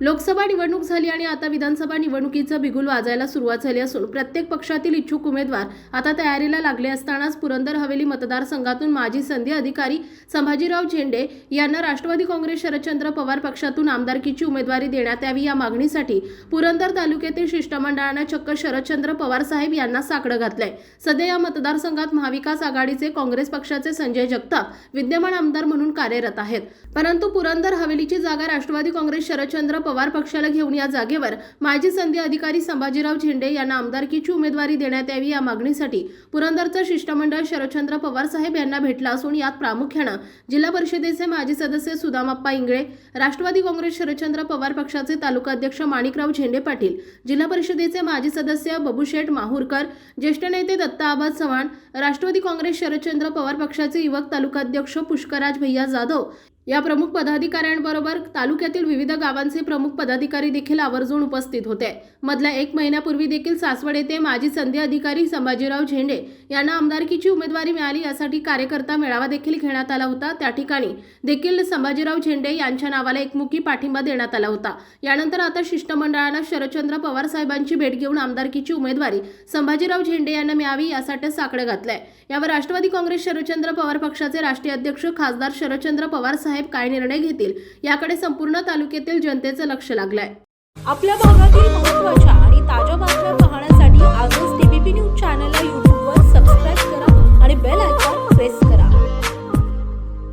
लोकसभा निवडणूक झाली आणि आता विधानसभा निवडणुकीचं बिगुल वाजायला सुरुवात झाली असून प्रत्येक पक्षातील इच्छुक उमेदवार आता तयारीला लागले असतानाच पुरंदर हवेली मतदारसंघातून माजी संधी अधिकारी संभाजीराव झेंडे यांना राष्ट्रवादी काँग्रेस शरदचंद्र पवार पक्षातून आमदारकीची उमेदवारी देण्यात यावी या मागणीसाठी पुरंदर तालुक्यातील शिष्टमंडळानं चक्क शरदचंद्र पवार साहेब यांना साकडं घातलंय. सध्या या मतदारसंघात महाविकास आघाडीचे काँग्रेस पक्षाचे संजय जगताप विद्यमान आमदार म्हणून कार्यरत आहेत. परंतु पुरंदर हवेलीची जागा राष्ट्रवादी काँग्रेस शरदचंद्र पवार पक्षाला घेऊन या जागेवर माजी संधी अधिकारी संभाजीराव झेंडे यांना आमदारकीची उमेदवारी देण्यात यावी या मागणीसाठी पुरंदरचं शिष्टमंडळ शरदचंद्र पवार साहेब यांना भेटलं असून यात प्रामुख्यानं जिल्हा परिषदेचे माजी सदस्य सुदामाप्पा इंगळे राष्ट्रवादी काँग्रेस शरदचंद्र पवार पक्षाचे तालुका अध्यक्ष माणिकराव झेंडे पाटील जिल्हा परिषदेचे माजी सदस्य बबुशेठ माहूरकर ज्येष्ठ नेते दत्ता आबाद चव्हाण राष्ट्रवादी काँग्रेस शरदचंद्र पवार पक्षाचे युवक तालुकाध्यक्ष पुष्कराज भैया जाधव या प्रमुख पदाधिकाऱ्यांबरोबर तालुक्यातील विविध गावांचे प्रमुख पदाधिकारी देखील आवर्जून उपस्थित होते. मधल्या एक महिन्यापूर्वी देखील सासवड येथे माजी संधी अधिकारी संभाजीराव झेंडे यांना आमदारकीची उमेदवारी मिळाली यासाठी कार्यकर्ता मेळावा देखील घेण्यात आला होता. त्या ठिकाणी देखील संभाजीराव झेंडे यांच्या नावाला एकमुखी पाठिंबा देण्यात आला होता. यानंतर आता शिष्टमंडळानं शरदचंद्र पवार साहेबांची भेट घेऊन आमदारकीची उमेदवारी संभाजीराव झेंडे यांना मिळावी यासाठी साकडं घातलंय. यावर राष्ट्रवादी काँग्रेस शरदचंद्र पवार पक्षाचे राष्ट्रीय अध्यक्ष खासदार शरदचंद्र पवार साहेब काय निर्णय घेतील? याकडे संपूर्ण तालुक्यातील जनतेचं लक्ष लागलंय. आपल्या भागातील महत्त्वाच्या